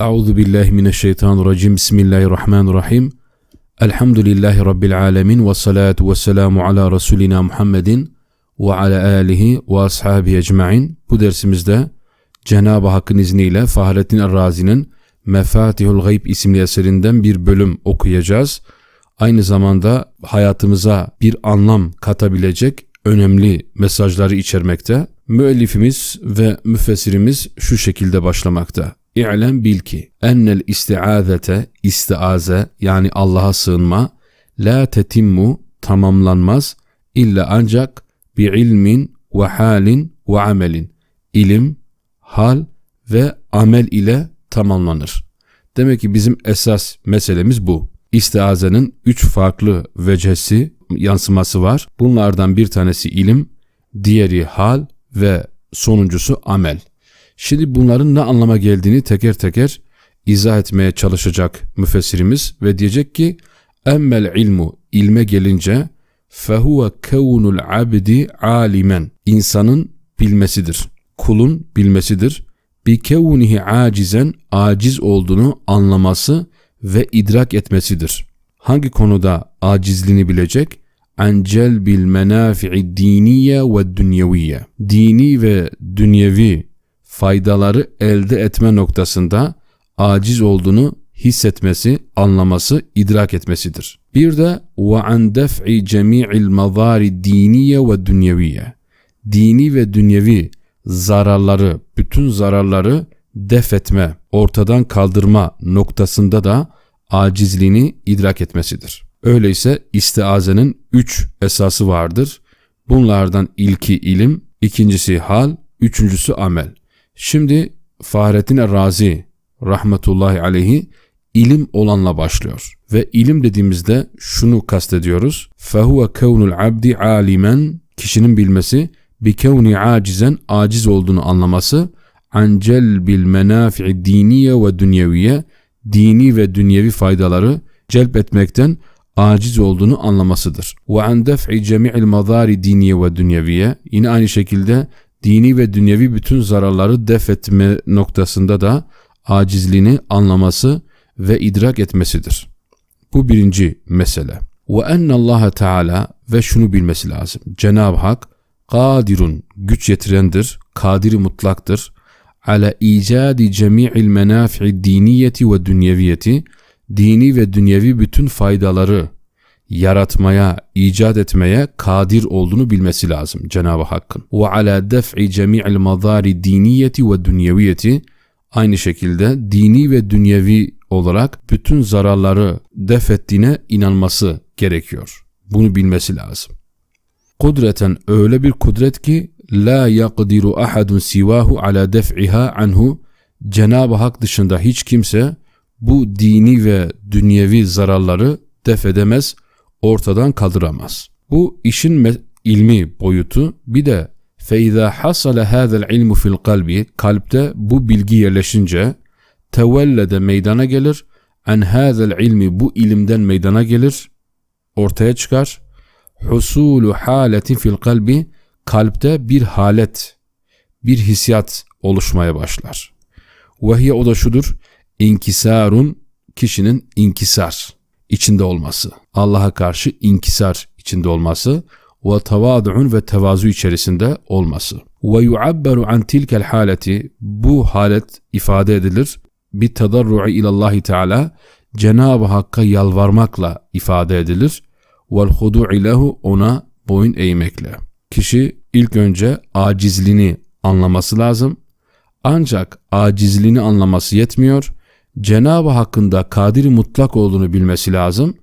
Euzu billahi mineşşeytanirracim. Bismillahirrahmanirrahim. Elhamdülillahi rabbil alamin ve salatu vesselamu ala resulina Muhammedin ve ala alihi ve ashabihi ecmaîn. Bu dersimizde Cenab-ı Hakk'ın izniyle Fahrettin Errazi'nin Mefatihul Gayb isimli eserinden bir bölüm okuyacağız. Aynı zamanda hayatımıza bir anlam katabilecek önemli mesajları içermekte. Müellifimiz ve müfessirimiz şu şekilde başlamakta. İ'lem bil ki ennel istiazete istiaze yani Allah'a sığınma la tetimmu tamamlanmaz illa ancak bi ilmin ve halin ve amelin ilim, hal ve amel ile tamamlanır. Demek ki bizim esas meselemiz bu. İstiazenin üç farklı vecesi, yansıması var. Bunlardan bir tanesi ilim, diğeri hal ve sonuncusu amel. Şimdi bunların ne anlama geldiğini teker teker izah etmeye çalışacak müfessirimiz ve diyecek ki emmel ilmu ilme gelince fehuve kevnul abdi alimen insanın bilmesidir. Kulun bilmesidir. Bi kevnihi acizen aciz olduğunu anlaması ve idrak etmesidir. Hangi konuda acizliğini bilecek? Ancel bil menafi'i diniye ve dünyeviye. Dini ve dünyevi faydaları elde etme noktasında aciz olduğunu hissetmesi, anlaması, idrak etmesidir. Bir de ve an def'i cemi'il mazari diniye ve dünyeviye. Dini ve dünyevi zararları, bütün zararları def etme, ortadan kaldırma noktasında da acizliğini idrak etmesidir. Öyleyse istiazenin üç esası vardır. Bunlardan ilki ilim, ikincisi hal, üçüncüsü amel. Şimdi Fahrettin Razi rahmetullahi aleyhi ilim olanla başlıyor. Ve ilim dediğimizde şunu kastediyoruz. Fehuve kevnul abdi alimen kişinin bilmesi bi kevni acizen aciz olduğunu anlaması an celbil menafi'i diniye ve dünyeviye dini ve dünyevi faydaları celp etmekten aciz olduğunu anlamasıdır. Ve an def'i cemi'il diniye ve dünyeviye yine aynı şekilde dini ve dünyevi bütün zararları def etme noktasında da acizliğini anlaması ve idrak etmesidir. Bu birinci mesele. Ve Allah Teala ve şunu bilmesi lazım. Cenab-ı Hak kadirun güç yetirendir, kadiri mutlaktır. Ala icadi cemi'il menafi'i diniyeti ve dünyeviyeti dini ve dünyevi bütün faydaları yaratmaya, icat etmeye kadir olduğunu bilmesi lazım Cenab-ı Hakk'ın. Ve ala def'i cemi'il mazari diniyeti ve dünyeviyeti aynı şekilde dini ve dünyevi olarak bütün zararları def ettiğine inanması gerekiyor. Bunu bilmesi lazım. Kudreten öyle bir kudret ki la yaqdiru ahadun sivahu ala def'iha anhu Cenab-ı Hak dışında hiç kimse bu dini ve dünyevi zararları def edemez, ortadan kaldıramaz. Bu işin ilmi boyutu bir de فَاِذَا حَصَلَ هَذَا الْعِلْمُ fil kalbi Kalpte bu bilgi yerleşince tevellede meydana gelir. En hâzel ilmi bu ilimden meydana gelir. Ortaya çıkar. Husulu haleti fil kalbi kalpte bir halet, bir hissiyat oluşmaya başlar. Vehiye o da şudur. İnkisarun kişinin inkisar içinde olması. Allah'a karşı inkisar içinde olması ve tavadu'un ve tevazu içerisinde olması. Ve yu'abberu an tilkel haleti bu halet ifade edilir. Bir tadarru'i ilallahi teala Cenab-ı Hakk'a yalvarmakla ifade edilir. Vel hudu'i lehu ona boyun eğmekle. Kişi ilk önce acizliğini anlaması lazım. Ancak acizliğini anlaması yetmiyor. Cenab-ı Hakk'ın kadir mutlak olduğunu bilmesi lazım.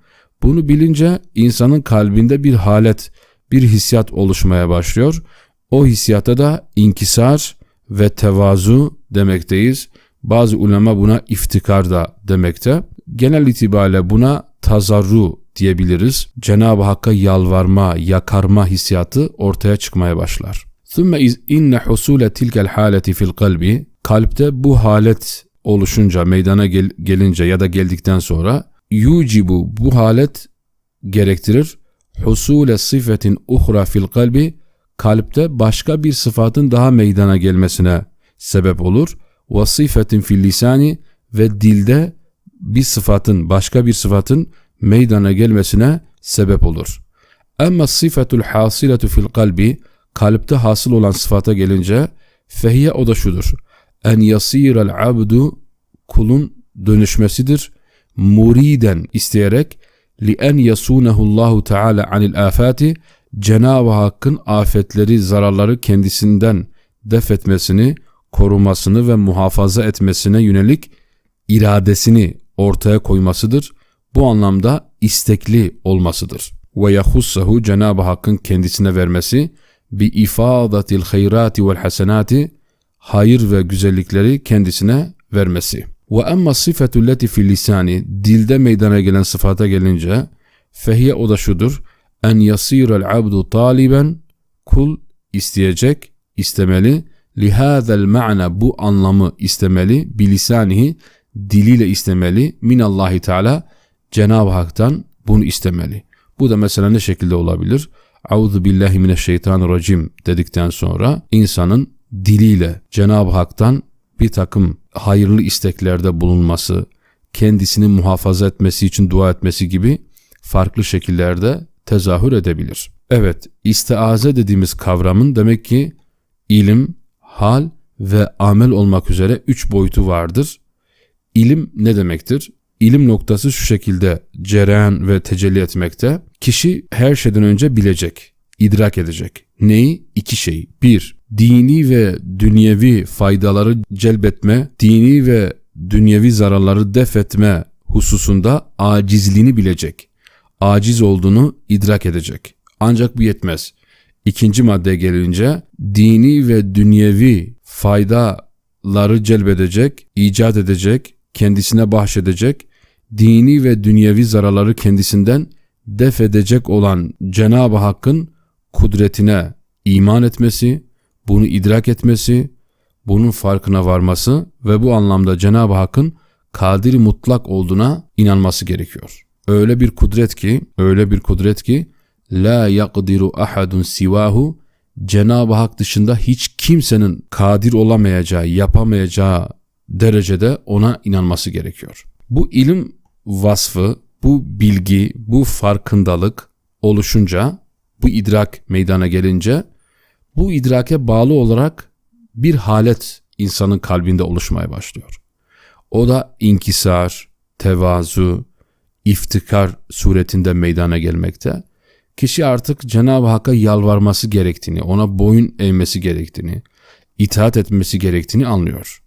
Bunu bilince insanın kalbinde bir halet, bir hissiyat oluşmaya başlıyor. O hissiyata da inkisar ve tevazu demekteyiz. Bazı ulema buna iftikar da demekte. Genel itibariyle buna tazarru diyebiliriz. Cenab-ı Hakk'a yalvarma, yakarma hissiyatı ortaya çıkmaya başlar. ثُمَّ اِذْ اِنَّ حُسُولَ تِلْكَ الْحَالَةِ fil kalbi Kalpte bu halet oluşunca, meydana gel, gelince ya da geldikten sonra yucibu bu halet gerektirir. Husule sıfetin uhra fil kalbi kalpte başka bir sıfatın daha meydana gelmesine sebep olur. Ve sıfetin fil lisani ve dilde bir sıfatın başka bir sıfatın meydana gelmesine sebep olur. Ama sıfatul hasiletu fil kalbi kalpte hasıl olan sıfata gelince fehiye o da şudur. En yasirel abdu kulun dönüşmesidir. Muriden isteyerek li en yasunehu Allahu Teala anil afati Cenab-ı Hakk'ın afetleri, zararları kendisinden def etmesini, korumasını ve muhafaza etmesine yönelik iradesini ortaya koymasıdır. Bu anlamda istekli olmasıdır. Ve yahussahu Cenab-ı Hakk'ın kendisine vermesi bi ifadatil hayrati vel hasenati hayır ve güzellikleri kendisine vermesi. Ve emma sıfetu leti fil lisani dilde meydana gelen sıfata gelince fehiye o da şudur. En yasirel abdu taliben kul isteyecek, istemeli. Lihâzel ma'na bu anlamı istemeli. Bilisanihi diliyle istemeli. Minallahi Teala Cenab-ı Hak'tan bunu istemeli. Bu da mesela ne şekilde olabilir? Auzu billahi mineşşeytanirracim dedikten sonra insanın diliyle Cenab-ı Hak'tan bir takım hayırlı isteklerde bulunması, kendisini muhafaza etmesi için dua etmesi gibi farklı şekillerde tezahür edebilir. Evet, istiaze dediğimiz kavramın demek ki ilim, hal ve amel olmak üzere üç boyutu vardır. İlim ne demektir? İlim noktası şu şekilde cereyan ve tecelli etmekte. Kişi her şeyden önce bilecek, idrak edecek. Neyi? İki şeyi. Bir, dini ve dünyevi faydaları celbetme, dini ve dünyevi zararları def etme hususunda acizliğini bilecek. Aciz olduğunu idrak edecek. Ancak bu yetmez. İkinci maddeye gelince dini ve dünyevi faydaları celbedecek, icat edecek, kendisine bahşedecek, dini ve dünyevi zararları kendisinden def edecek olan Cenab-ı Hakk'ın kudretine iman etmesi, bunu idrak etmesi, bunun farkına varması ve bu anlamda Cenab-ı Hakk'ın kadir mutlak olduğuna inanması gerekiyor. Öyle bir kudret ki, öyle bir kudret ki la yaqdiru ahadun sivahu Cenab-ı Hak dışında hiç kimsenin kadir olamayacağı, yapamayacağı derecede ona inanması gerekiyor. Bu ilim vasfı, bu bilgi, bu farkındalık oluşunca, bu idrak meydana gelince bu idrake bağlı olarak bir halet insanın kalbinde oluşmaya başlıyor. O da inkisar, tevazu, iftikar suretinde meydana gelmekte. Kişi artık Cenab-ı Hakk'a yalvarması gerektiğini, ona boyun eğmesi gerektiğini, itaat etmesi gerektiğini anlıyor.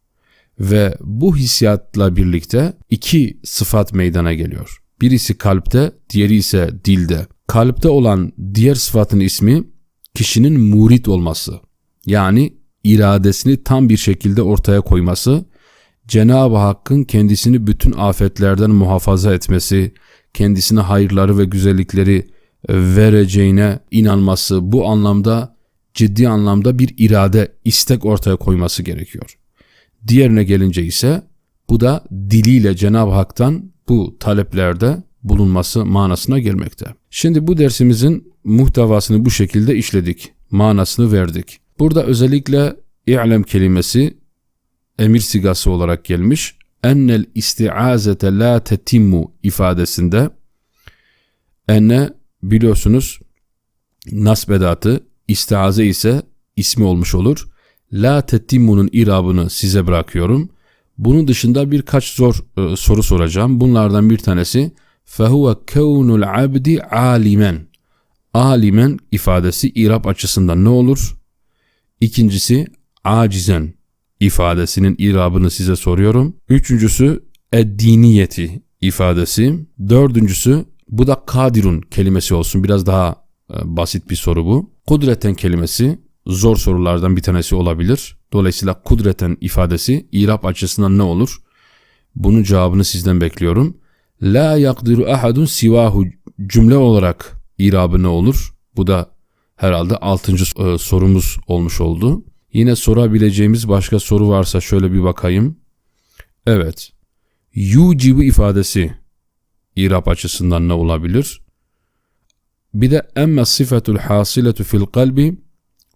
Ve bu hissiyatla birlikte iki sıfat meydana geliyor. Birisi kalpte, diğeri ise dilde. Kalpte olan diğer sıfatın ismi kişinin murit olması. Yani iradesini tam bir şekilde ortaya koyması, Cenab-ı Hakk'ın kendisini bütün afetlerden muhafaza etmesi, kendisine hayırları ve güzellikleri vereceğine inanması, bu anlamda ciddi anlamda bir irade, istek ortaya koyması gerekiyor. Diğerine gelince ise bu da diliyle Cenab-ı Hak'tan bu taleplerde bulunması manasına gelmekte. Şimdi bu dersimizin muhtevasını bu şekilde işledik. Manasını verdik. Burada özellikle i'lem kelimesi emir sigası olarak gelmiş. Ennel istiazete la tetimmu ifadesinde enne biliyorsunuz nasbedatı istiaze ise ismi olmuş olur. La tetimmu'nun irabını size bırakıyorum. Bunun dışında birkaç zor e, soru soracağım. Bunlardan bir tanesi fehuve kevnul abdi alimen. Alimen ifadesi irab açısından ne olur? İkincisi acizen ifadesinin irabını size soruyorum. Üçüncüsü eddiniyeti ifadesi. Dördüncüsü bu da kadirun kelimesi olsun. Biraz daha e, basit bir soru bu. Kudreten kelimesi zor sorulardan bir tanesi olabilir. Dolayısıyla kudreten ifadesi irab açısından ne olur? Bunun cevabını sizden bekliyorum. La yakdiru ahadun sivahu cümle olarak irabı ne olur? Bu da herhalde altıncı e, sorumuz olmuş oldu. Yine sorabileceğimiz başka soru varsa şöyle bir bakayım. Evet. Yucibu ifadesi irab açısından ne olabilir? Bir de emme sıfetul hasiletu fil kalbi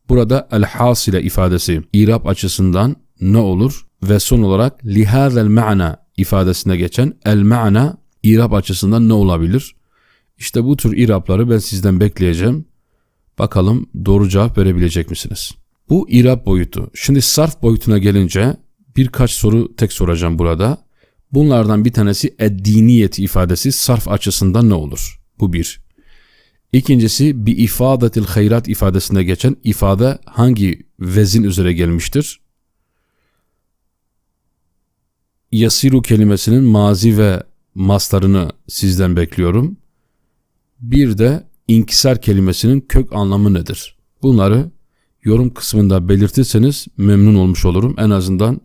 burada el hasile ifadesi irab açısından ne olur? Ve son olarak lihazel ma'na ifadesine geçen el ma'na irab açısından ne olabilir? İşte bu tür irapları ben sizden bekleyeceğim. Bakalım doğru cevap verebilecek misiniz? Bu irab boyutu. Şimdi sarf boyutuna gelince birkaç soru tek soracağım burada. Bunlardan bir tanesi eddiniyet ifadesi sarf açısından ne olur? Bu bir. İkincisi bir ifadetil hayrat ifadesinde geçen ifade hangi vezin üzere gelmiştir? Yasiru kelimesinin mazi ve maslarını sizden bekliyorum. Bir de inkisar kelimesinin kök anlamı nedir? Bunları yorum kısmında belirtirseniz memnun olmuş olurum. En azından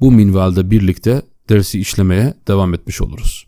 bu minvalde birlikte dersi işlemeye devam etmiş oluruz.